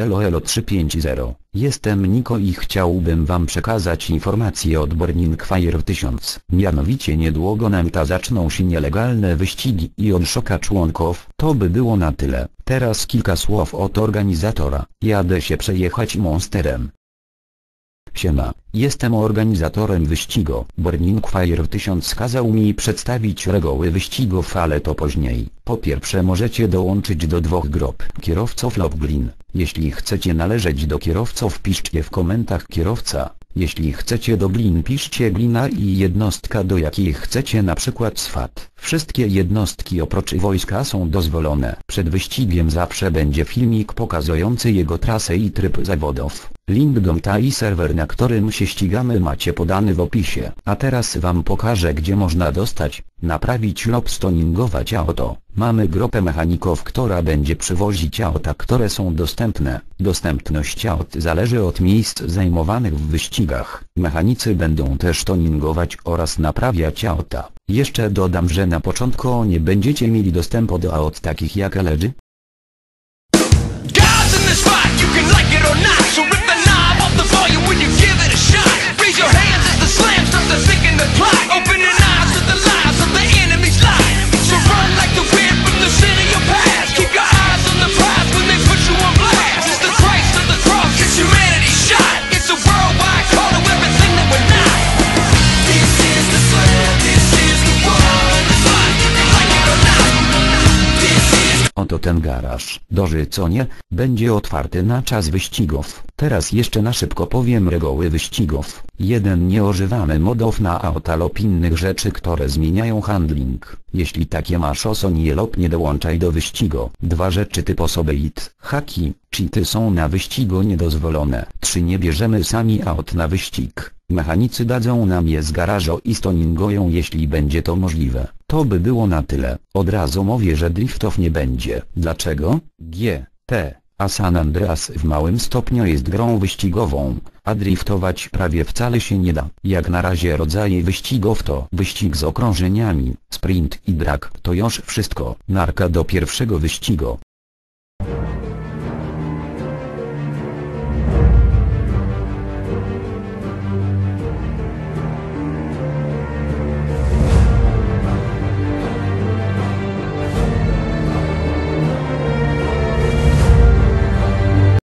Elo Elo 350, jestem Niko i chciałbym wam przekazać informację od Burning Fire 1000. Mianowicie niedługo nam ta zaczną się nielegalne wyścigi i od szoka członków. To by było na tyle. Teraz kilka słów od organizatora. Jadę się przejechać monsterem. Siema, jestem organizatorem wyścigu. Burning Fire 1000 kazał mi przedstawić reguły wyścigów, ale to później. Po pierwsze możecie dołączyć do dwóch grup kierowców lub. Jeśli chcecie należeć do kierowców piszcie w komentarzach kierowca. Jeśli chcecie do glin piszcie glina i jednostka do jakiej chcecie na przykład swat. Wszystkie jednostki oprócz wojska są dozwolone. Przed wyścigiem zawsze będzie filmik pokazujący jego trasę i tryb zawodów. Link do mta i serwer na którym się ścigamy macie podany w opisie. A teraz wam pokażę gdzie można dostać, naprawić lub stoningować auto. Mamy grupę mechaników która będzie przywozić auta które są dostępne. Dostępność aut zależy od miejsc zajmowanych w wyścigach. Mechanicy będą też toningować oraz naprawiać auta. Jeszcze dodam że na początku nie będziecie mieli dostępu do aut takich jak LG, Oto ten garaż. Doży co nie, będzie otwarty na czas wyścigów. Teraz jeszcze na szybko powiem reguły wyścigów. 1. Nie używamy modów na auta lub innych rzeczy które zmieniają handling. Jeśli takie masz osonie lub nie dołączaj do wyścigu. 2. Rzeczy typu sobie it, haki, cheaty są na wyścigu niedozwolone. 3. Nie bierzemy sami aut na wyścig. Mechanicy dadzą nam je z garażu i stoningują jeśli będzie to możliwe. To by było na tyle. Od razu mówię, że driftów nie będzie. Dlaczego? G, T, a San Andreas w małym stopniu jest grą wyścigową, a driftować prawie wcale się nie da. Jak na razie rodzaje wyścigów to wyścig z okrążeniami, sprint i drag to już wszystko. Narka do pierwszego wyścigu.